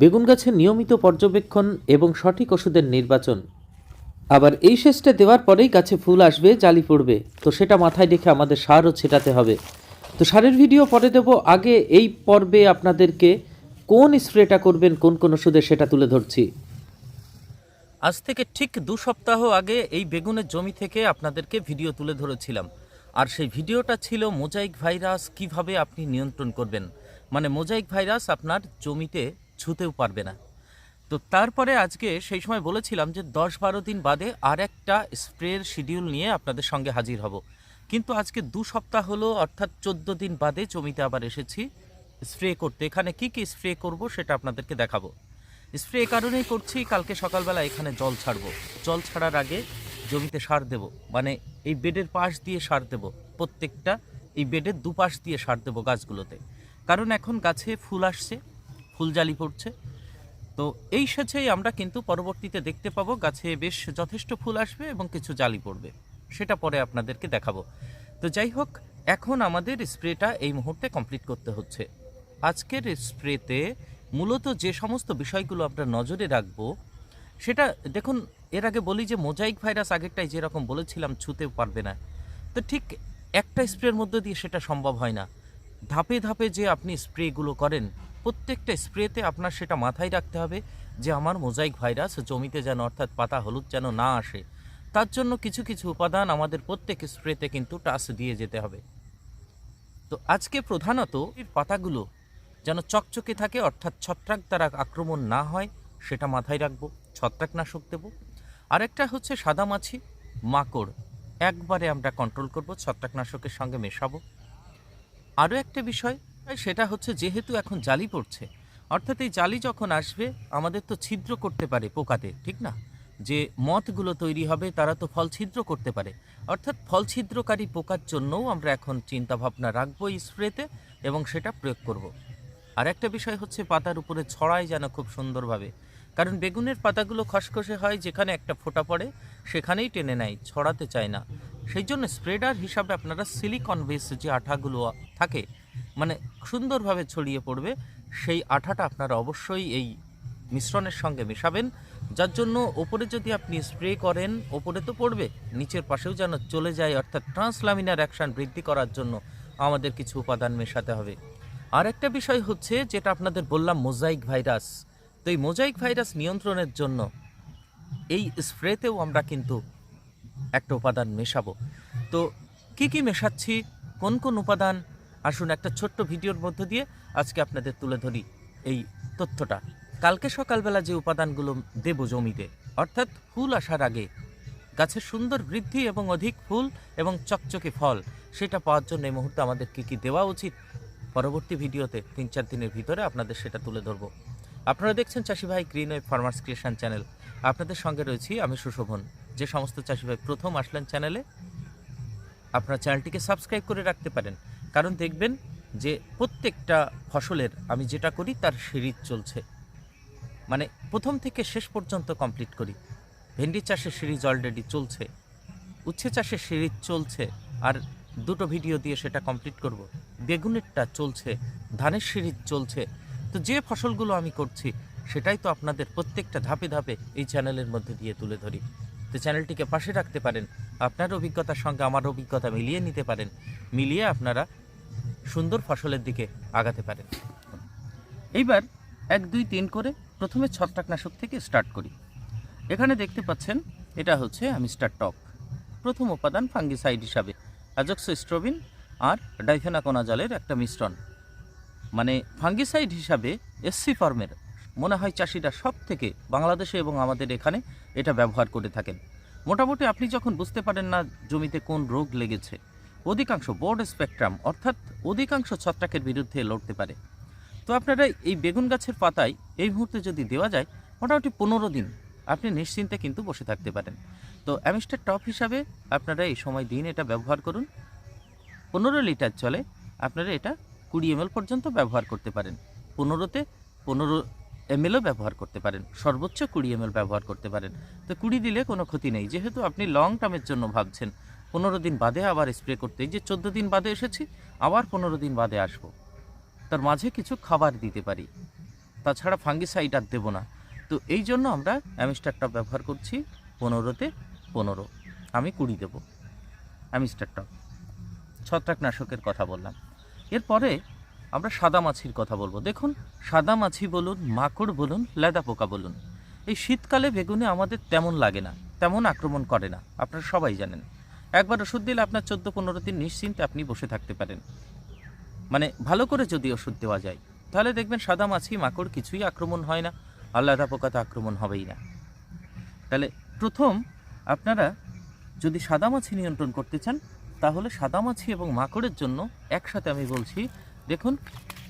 বেগুন গাছের নিয়মিত পর্যবেক্ষণ এবং সঠিক ওষুধের নির্বাচন। আবার এই সেচটা দেওয়ার পরেই গাছে ফুল আসবে, জালি পড়বে। তো সেটা মাথায় রেখে আমাদের সারও ছেটাতে হবে। তো সারের ভিডিও পরে দেব। আগে এই পর্বে আপনাদেরকে কোন স্প্রেটা করবেন, কোন কোন ওষুধে সেটা তুলে ধরছি। আজ থেকে ঠিক দু সপ্তাহ আগে এই বেগুনের জমি থেকে আপনাদেরকে ভিডিও তুলে ধরেছিলাম। আর সেই ভিডিওটা ছিল মোজাইক ভাইরাস কীভাবে আপনি নিয়ন্ত্রণ করবেন। মানে মোজাইক ভাইরাস আপনার জমিতে ছুতেও পারবে না। তো তারপরে আজকে সেই সময় বলেছিলাম যে দশ বারো দিন বাদে আর একটা স্প্রের শিডিউল নিয়ে আপনাদের সঙ্গে হাজির হব। কিন্তু আজকে দু সপ্তাহ হলো, অর্থাৎ চোদ্দ দিন বাদে জমিতে আবার এসেছি স্প্রে করতে। এখানে কি কি স্প্রে করব সেটা আপনাদেরকে দেখাবো। স্প্রে এ কারণেই করছি, কালকে সকালবেলা এখানে জল ছাড়বো। জল ছাড়ার আগে জমিতে সার দেব। মানে এই বেডের পাশ দিয়ে সার দেব, প্রত্যেকটা। এই বেডের দুপাশ দিয়ে সার দেবো গাছগুলোতে। কারণ এখন গাছে ফুল আসছে ফুল জালি পড়ছে। তো এই সেচেই আমরা কিন্তু পরবর্তীতে দেখতে পাবো গাছে বেশ যথেষ্ট ফুল আসবে এবং কিছু জালি পড়বে। সেটা পরে আপনাদেরকে দেখাবো। তো যাই হোক, এখন আমাদের স্প্রেটা এই মুহূর্তে কমপ্লিট করতে হচ্ছে। আজকের স্প্রেতে মূলত যে সমস্ত বিষয়গুলো আমরা নজরে রাখব, সেটা দেখুন, এর আগে বলি যে মোজাইক ভাইরাস আগেরটাই যেরকম বলেছিলাম ছুতেও পারবে না। তো ঠিক একটা স্প্রের মধ্যে দিয়ে সেটা সম্ভব হয় না। ধাপে ধাপে যে আপনি স্প্রেগুলো করেন প্রত্যেকটা স্প্রেতে আপনার সেটা মাথায় রাখতে হবে যে আমার মোজাইক ভাইরাস জমিতে যেন অর্থাৎ পাতা হলুদ যেন না আসে, তার জন্য কিছু কিছু উপাদান আমাদের প্রত্যেক স্প্রেতে কিন্তু টাচ দিয়ে যেতে হবে। তো আজকে প্রধানত এর পাতাগুলো যেন চকচকে থাকে, অর্থাৎ ছত্রাক দ্বারা আক্রমণ না হয়, সেটা মাথায় রাখব, ছত্রাকনাশক দেবো। আরেকটা হচ্ছে সাদা মাছি, মাকড়, একবারে আমরা কন্ট্রোল করব, ছত্রাকনাশকের সঙ্গে মেশাবো। আরও একটা বিষয় সেটা হচ্ছে যেহেতু এখন জালি পড়ছে, অর্থাৎ এই জালি যখন আসবে, আমাদের তো ছিদ্র করতে পারে পোকাতে ঠিক না? যে মথগুলো তৈরি হবে, তারা তো ফল ছিদ্র করতে পারে। অর্থাৎ ফল ছিদ্রকারী পোকার জন্যও আমরা এখন চিন্তা ভাবনা রাখব স্প্রেতে এবং সেটা প্রয়োগ করব। আর একটা বিষয় হচ্ছে পাতার উপরে ছড়ায় যেন খুব সুন্দরভাবে। কারণ বেগুনের পাতাগুলো খসখসে হয়, যেখানে একটা ফোঁটা পড়ে, সেখানেই টেনে নেয়, ছড়াতে চায় না। সেই জন্য স্প্রেডার হিসাবে আপনারা সিলিকন বেস যে আঠাগুলো থাকে মানে সুন্দরভাবে ছড়িয়ে পড়বে, সেই আঠাটা আপনারা অবশ্যই এই মিশ্রণের সঙ্গে মেশাবেন। যার জন্য ওপরে যদি আপনি স্প্রে করেন, ওপরে তো পড়বে, নিচের পাশেও যেন চলে যায়, অর্থাৎ ট্রান্সলামিনার অ্যাকশন বৃদ্ধি করার জন্য আমাদের কিছু উপাদান মেশাতে হবে। আর একটা বিষয় হচ্ছে, যেটা আপনাদের বললাম, মোজাইক ভাইরাস। তো এই মোজাইক ভাইরাস নিয়ন্ত্রণের জন্য এই স্প্রেতেও আমরা কিন্তু একটা উপাদান মেশাবো। তো কি কি মেশাচ্ছি? কোন কোন উপাদান? আসুন একটা ছোট্ট ভিডিওর মধ্য দিয়ে আজকে আপনাদের তুলে ধরি এই তথ্যটা। কালকে সকালবেলা যে উপাদানগুলো দেব জমিতে, অর্থাৎ ফুল আসার আগে, গাছের সুন্দর বৃদ্ধি এবং অধিক ফুল এবং চকচকে ফল, সেটা পাওয়ার জন্য এই মুহূর্তে আমাদের কী কী দেওয়া উচিত? পরবর্তী ভিডিওতে তিন চার দিনের ভিতরে আপনাদের সেটা তুলে ধরবো। আপনারা দেখছেন চাষি ভাই green web farmers creation channel. আপনাদের সঙ্গে রয়েছি আমি সুশোভন। যে সমস্ত চাষি ভাই প্রথম আসলেন চ্যানেলে, আপনার চ্যানেলটিকে সাবস্ক্রাইব করে রাখতে পারেন। কারণ দেখবেন যে প্রত্যেকটা ফসলের আমি যেটা করি, তার সিরিজ চলছে। মানে প্রথম থেকে শেষ পর্যন্ত কমপ্লিট করি। ভেন্ডি চাষের সিরিজ অলরেডি চলছে। উচ্ছে চাষের সিরিজ চলছে। আর দুটো ভিডিও দিয়ে সেটা কমপ্লিট করব। বেগুনেরটা চলছে। ধানের সিরিজ চলছে। তো যে ফসলগুলো আমি করছি, সেটাই তো আপনাদের প্রত্যেকটা ধাপে ধাপে এই চ্যানেলের মধ্যে দিয়ে তুলে ধরি। তো চ্যানেলটিকে পাশে রাখতে পারেন। আপনার অভিজ্ঞতার সঙ্গে আমার অভিজ্ঞতা মিলিয়ে নিতে পারেন, মিলিয়ে আপনারা সুন্দর ফসলের দিকে আগাতে পারেন। এইবার এক, দুই, তিন করে প্রথমে ছত্রাকনাশক থেকে স্টার্ট করি। এখানে দেখতে পাচ্ছেন এটা হচ্ছে আমিস্টার টপ প্রথম উপাদান ফাঙ্গিসাইড হিসাবে অ্যাজক্সোস্ট্রোবিন আর ডাইফেনাকোনা জলের একটা মিশ্রণ। মানে ফাঙ্গিসাইড হিসাবে এসসি ফার্মের, মনে হয় চাষিরা সব থেকে বাংলাদেশে এবং আমাদের এখানে এটা ব্যবহার করে থাকেন। মোটামুটি আপনি যখন বুঝতে পারেন না জমিতে কোন রোগ লেগেছে, অধিকাংশ বোর্ড স্পেকট্রাম অর্থাৎ অধিকাংশ ছত্রাকের বিরুদ্ধে লড়তে পারে। তো আপনারা এই বেগুন গাছের পাতায় এই মুহূর্তে যদি দেওয়া যায়, মোটামুটি পনেরো দিন আপনি নিশ্চিন্তে কিন্তু বসে থাকতে পারেন। তো অ্যামিস্টার টপ হিসাবে আপনারা এই সময় দিন এটা ব্যবহার করুন। পনেরো লিটার চলে আপনারা এটা কুড়ি এমএল পর্যন্ত ব্যবহার করতে পারেন। পনেরোতে পনেরো এমএলও ব্যবহার করতে পারেন, সর্বোচ্চ কুড়ি এমএল ব্যবহার করতে পারেন। তো কুড়ি দিলে কোনো ক্ষতি নেই। যেহেতু আপনি লং টার্মের জন্য ভাবছেন, পনেরো দিন বাদে আবার স্প্রে করতে যে চোদ্দ দিন বাদে এসেছি, আবার পনেরো দিন বাদে আসব। তার মাঝে কিছু খাবার দিতে পারি। তাছাড়া ফাঙ্গিসাইড আর দেবো না। তো এই জন্য আমরা অ্যামিস্টারটা ব্যবহার করছি, পনেরোতে পনেরো। আমি কুড়ি দেবো। অ্যামিস্টারটা ছত্রাকনাশকের কথা বললাম। এরপরে আমরা সাদা মাছির কথা বলব। দেখুন সাদা মাছি বলুন, মাকড় বলুন, লেদা পোকা বলুন। এই শীতকালে বেগুনে আমাদের তেমন লাগে না, তেমন আক্রমণ করে না, আপনারা সবাই জানেন। একবার ওষুধ দিলে আপনার চোদ্দ পনেরো দিন নিশ্চিন্তে আপনি বসে থাকতে পারেন। মানে ভালো করে যদি ওষুধ দেওয়া যায়, তাহলে দেখবেন সাদা মাছি মাকড় কিছুই আক্রমণ হয় না, আর লেদা পোকা তো আক্রমণ হবেই না। তাহলে প্রথম আপনারা যদি সাদা মাছি নিয়ন্ত্রণ করতে চান, তাহলে সাদা মাছি এবং মাকড়ের জন্য একসাথে আমি বলছি দেখুন,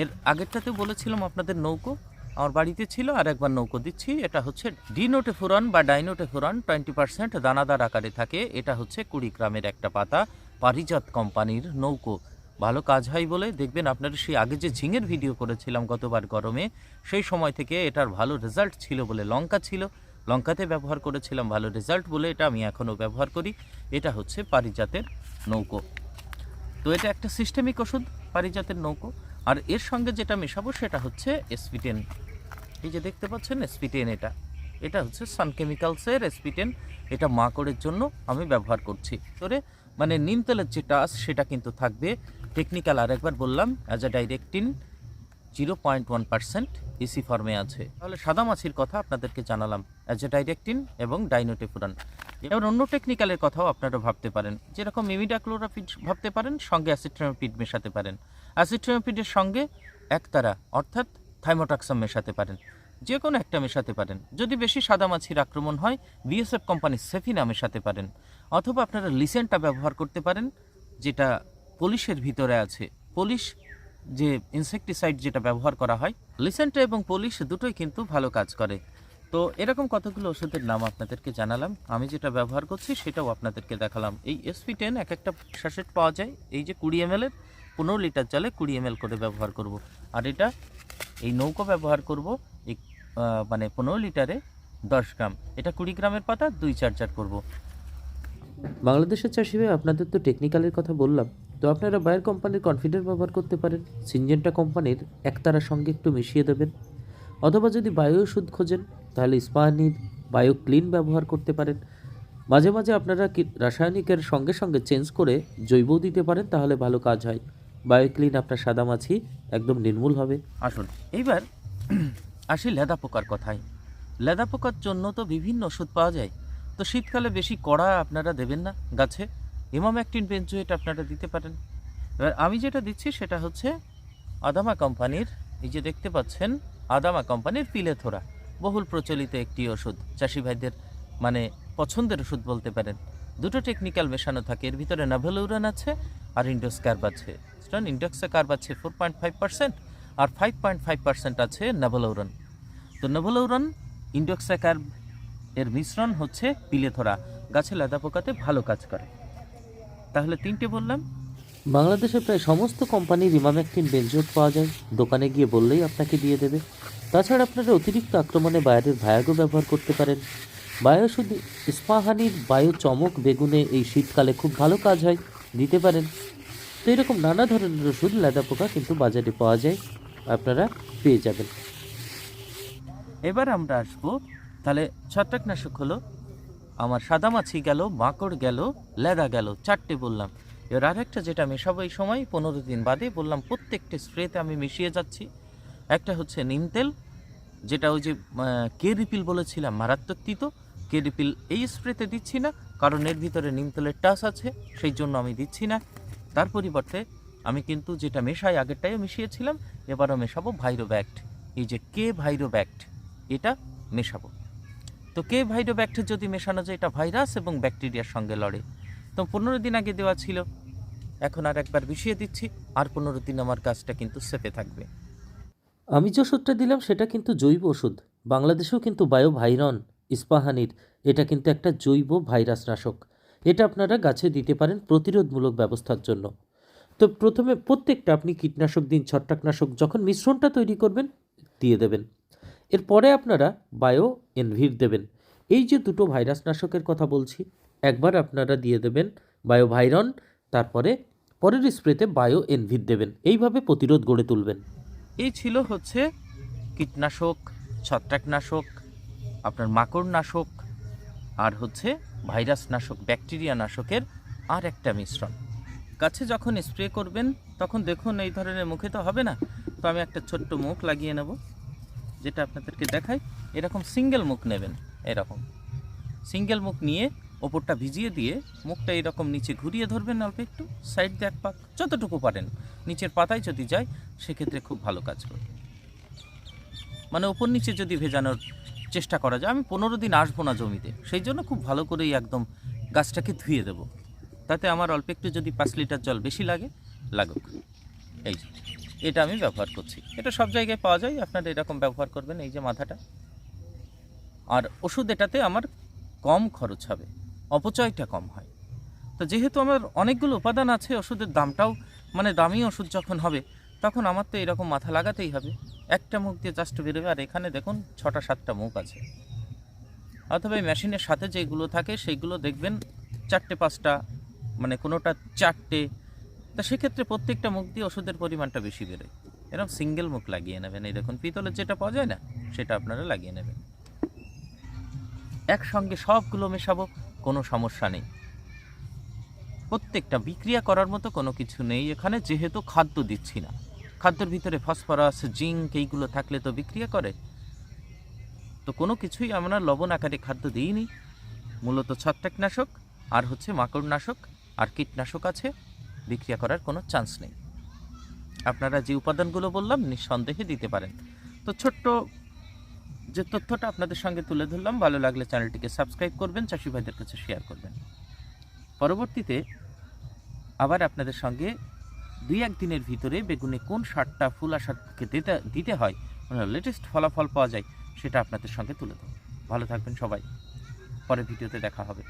এর আগেরটাতে বলেছিলাম আপনাদের নৌকো। আমার বাড়িতে ছিল আর একবার নৌকো দিচ্ছি। এটা হচ্ছে ডিনোটেফুরন বা ডাইনোটেফুরন টোয়েন্টি পার্সেন্ট দানাদার আকারে থাকে। এটা হচ্ছে কুড়ি গ্রামের একটা পাতা, পারিজাত কোম্পানির নৌকো। ভালো কাজ হয় বলে দেখবেন আপনারা সেই আগে যে ঝিঙের ভিডিও করেছিলাম গতবার গরমে, সেই সময় থেকে এটার ভালো রেজাল্ট ছিল বলে লঙ্কা ছিল। লঙ্কাতে ব্যবহার করেছিলাম ভালো রেজাল্ট বলে এটা আমি এখনও ব্যবহার করি। এটা হচ্ছে পারিজাতের নৌকো। তো এটা একটা সিস্টেমিক ওষুধ। পারিজাতের নৌকো। আর এর সঙ্গে যেটা মেশাবো সেটা হচ্ছে এসপি টেন এই যে দেখতে পাচ্ছেন এসপি টেন এটা। এটা হচ্ছে সান কেমিক্যালসের এসপি টেন এটা মাকড়ের জন্য আমি ব্যবহার করছি। তোরে মানে নিম তেলের যে টাস সেটা কিন্তু থাকবে। টেকনিক্যাল আর একবার বললাম as a ডাইরেক্টিন zero point one percent EC ফর্মে আছে। তাহলে সাদা মাছির কথা আপনাদেরকে জানালাম অ্যাজ এ ডাইরেক্টিন এবং ডাইনোটেফুরান। এবার অন্য টেকনিক্যালের কথাও আপনারা ভাবতে পারেন। যেরকম ইমিডাক্লোরাপিড ভাবতে পারেন, সঙ্গে অ্যাসিট্রামিপিড মেশাতে পারেন। অ্যাসিট্রামিপিডের সঙ্গে একতারা, অর্থাৎ থাইমোটাক্সাম মেশাতে পারেন। যে কোনো একটা মেশাতে পারেন। যদি বেশি সাদা মাছির আক্রমণ হয়, বিএসএফ কোম্পানির সেফিনা মেশাতে পারেন। অথবা আপনারা লিসেনটা ব্যবহার করতে পারেন, যেটা পলিশের ভিতরে আছে। পলিশ যে ইনসেকটিসাইড যেটা ব্যবহার করা হয় লিসেন্টা এবং পলিশ দুটোই কিন্তু ভালো কাজ করে। তো এরকম কতগুলো ওষুধের নাম আপনাদেরকে জানালাম, আমি যেটা ব্যবহার করছি সেটাও আপনাদেরকে দেখালাম। এই এসপি টেন এক একটা শ্বাসেট পাওয়া যায়, এই যে কুড়ি এম এর, পনেরো লিটার জলে কুড়ি এম করে ব্যবহার করব। আর এটা এই নৌকো ব্যবহার করব মানে পনেরো লিটারে দশ গ্রাম। এটা কুড়ি গ্রামের পাতা, দুই চার চার করব। বাংলাদেশের চাষি ভাই, আপনাদের তো টেকনিক্যালের কথা বললাম। তো আপনারা বায়ার কোম্পানির কনফিডেন্ট ব্যবহার করতে পারেন। সিনজেন্টা কোম্পানির একতারার সঙ্গে একটু মিশিয়ে দেবেন। অথবা যদি বায়ো ওষুধ খোঁজেন, তাহলে স্পানির বায়ো ক্লিন ব্যবহার করতে পারেন। মাঝে মাঝে আপনারা কি- রাসায়নিকের সঙ্গে সঙ্গে চেঞ্জ করে জৈবও দিতে পারেন, তাহলে ভালো কাজ হয়। বায়ো ক্লিন আপনার সাদা মাছি একদম নির্মূল হবে। আসুন, এইবার আসি লেদা পোকার কথায়। লেদা পোকার জন্য তো বিভিন্ন ওষুধ পাওয়া যায়। তো শীতকালে বেশি কড়া আপনারা দেবেন না গাছে। ইমাম অ্যাক্টিন বেঞ্জোয়েট আপনারা দিতে পারেন। এবার আমি যেটা দিচ্ছি সেটা হচ্ছে আদামা কোম্পানির, এই যে দেখতে পাচ্ছেন, আদামা কোম্পানির পিলেথোরা। বহুল প্রচলিত একটি ওষুধ। চাষি ভাইদের মানে পছন্দের ওষুধ বলতে পারেন। দুটো টেকনিক্যাল মেশানো থাকে। এর ভিতরে নাভেলউরান আছে আর ইন্ডোস্কার্ব আছে। ইন্ডোক্সাকার্ব আছে ফোর পয়েন্ট ফাইভ পার্সেন্ট আর ফাইভ পয়েন্ট ফাইভ পার্সেন্ট আছে নাভেলউরান। তো নাভেলউরান ইন্ডোক্সাকার্ব এর মিশ্রণ হচ্ছে পিলেথোরা গাছে লেদা পোকাতে ভালো কাজ করে। তাহলে তিনটে বললাম। বাংলাদেশের প্রায় সমস্ত কোম্পানির ইমামেকটিন বেঞ্জোট পাওয়া যায়। দোকানে গিয়ে বললেই আপনাকে দিয়ে দেবে। তাছাড়া আপনারা অতিরিক্ত আক্রমণে বায়ারের ভায়াগো ব্যবহার করতে পারেন। বায়ো শুধু ইস্পাহানির বায়ু চমক বেগুনে এই শীতকালে খুব ভালো কাজ হয় দিতে পারেন। তো এরকম নানা ধরনের ওষুধ লেদা পোকা কিন্তু বাজারে পাওয়া যায়। আপনারা পেয়ে যাবেন। এবার আমরা আসব তাহলে ছত্রাকনাশক হলো আমার সাদা মাছি গেল মাকড় গেল লেদা গেল চারটে বললাম। এবার আরেকটা যেটা মেশাবো এই সময় পনেরো দিন বাদে বললাম প্রত্যেকটা স্প্রেতে আমি মিশিয়ে যাচ্ছি। একটা হচ্ছে নিম তেল যেটা ওই যে আহ, কে রিপিল বলেছিলাম মারাত্মক তিতো। কে রিপিল এই স্প্রেতে দিচ্ছি না কারণ এর ভিতরে নিম তেলের টাস আছে সেই জন্য আমি দিচ্ছি না। তার পরিবর্তে আমি কিন্তু যেটা মেশাই আগেরটাইও মিশিয়েছিলাম এবারও মেশাবো ভাইরোব্যাক্ট। এই যে কে ভাইরোব্যাক্ট এটা মেশাবো। তো কে ভাইরোব্যাক্ট যদি মেশানো যায়, এটা ভাইরাস এবং ব্যাকটেরিয়ার সঙ্গে লড়ে। তো পনেরো দিন আগে দেওয়া ছিল। এখন আর একবার মিশিয়ে দিচ্ছি, আর পনেরো দিন আমার কাজটা কিন্তু সেপে থাকবে। আমি যে ওষুধটা দিলাম, সেটা কিন্তু জৈব ওষুধ। বাংলাদেশেও কিন্তু বায়ো ভাইরন ইস্পাহানির, এটা কিন্তু একটা জৈব ভাইরাস নাশক এটা আপনারা গাছে দিতে পারেন প্রতিরোধমূলক ব্যবস্থার জন্য। তো প্রথমে প্রত্যেকটা আপনি কীটনাশক দিন, ছত্রাকনাশক যখন মিশ্রণটা তৈরি করবেন, দিয়ে দেবেন। এরপরে আপনারা বায়ো এনভির দেবেন। এই যে দুটো ভাইরাস নাশকের কথা বলছি, একবার আপনারা দিয়ে দেবেন বায়ো ভাইরন তারপরে পরের স্প্রেতে বায়ো এনভির দেবেন। এইভাবে প্রতিরোধ গড়ে তুলবেন। এই ছিল হচ্ছে কীটনাশক, ছত্রাকনাশক, আপনার মাকড় নাশক আর হচ্ছে ভাইরাস নাশক ব্যাকটেরিয়া নাশকের আর একটা মিশ্রণ। গাছে যখন স্প্রে করবেন, তখন দেখুন এই ধরনের মুখে তো হবে না। তো আমি একটা ছোট্ট মুখ লাগিয়ে নেব। যেটা আপনাদেরকে দেখাই, এরকম সিঙ্গেল মুখ নেবেন, এরকম। সিঙ্গেল মুখ নিয়ে ওপরটা ভিজিয়ে দিয়ে মুখটা এরকম নিচে ঘুরিয়ে ধরবেন অল্প একটু, সাইড দিয়ে এক পাক, যতটুকু পারেন। নিচের পাতায় যদি যায়, সেক্ষেত্রে খুব ভালো কাজ করবে। মানে ওপর নিচে যদি ভেজানোর চেষ্টা করা যায়, আমি পনেরো দিন আসব না জমিতে, সেই জন্য খুব ভালো করেই একদম গাছটাকে ধুয়ে দেব। তাতে আমার অল্প একটু যদি পাঁচ লিটার জল বেশি লাগে, লাগুক। এই এটা আমি ব্যবহার করছি। এটা সব জায়গায় পাওয়া যায়, আপনারা এরকম ব্যবহার করবেন, এই যে মাথাটা। আর ওষুধ এটাতে আমার কম খরচ হবে, অপচয়টা কম হয়। তো যেহেতু আমার অনেকগুলো উপাদান আছে, ওষুধের দামটাও মানে দামি ওষুধ যখন হবে, তখন আমার তো এরকম মাথা লাগাতেই হবে। একটা মুখ দিয়ে জাস্ট বেরোবে আর এখানে দেখুন, ছটা সাতটা মুখ আছে। অথবা এই মেশিনের সাথে যেগুলো থাকে সেইগুলো দেখবেন, চারটে, পাঁচটা মানে কোনোটা চারটে তা সেক্ষেত্রে প্রত্যেকটা মুখ দিয়ে ওষুধের পরিমাণটা বেশি বেরোয়। এরকম সিঙ্গেল মুখ লাগিয়ে নেবেন। এই দেখুন, পিতলের যেটা পাওয়া যায় না, সেটা আপনারা লাগিয়ে নেবেন। একসঙ্গে সবগুলো মেশাবো, কোনো সমস্যা নেই। প্রত্যেকটা বিক্রিয়া করার মতো কোনো কিছু নেই এখানে, যেহেতু খাদ্য দিচ্ছি না। খাদ্যের ভিতরে ফসফরাস, জিঙ্ক, এইগুলো থাকলে তো বিক্রিয়া করে। তো কোনো কিছুই আমরা লবণ আকারে খাদ্য দিইনি। মূলত ছত্রাকনাশক, আর হচ্ছে মাকড়নাশক, আর কীটনাশক আছে। বিক্রিয়া করার কোনো চান্স নেই। আপনারা যে উপাদানগুলো বললাম, নিঃসন্দেহে দিতে পারেন। তো ছোট্ট যে তথ্যটা আপনাদের সঙ্গে তুলে ধরলাম, ভালো লাগলে চ্যানেলটিকে সাবস্ক্রাইব করবেন, চাষি ভাইদের কাছে শেয়ার করবেন। পরবর্তীতে আবার আপনাদের সঙ্গে দুই এক দিনের ভিতরে বেগুনে কোন সারটা, ফুল আসারকে দিতে দিতে হয় মানে লেটেস্ট ফলাফল পাওয়া যায়, সেটা আপনাদের সঙ্গে তুলে ধরব। ভালো থাকবেন সবাই। পরের ভিডিওতে দেখা হবে।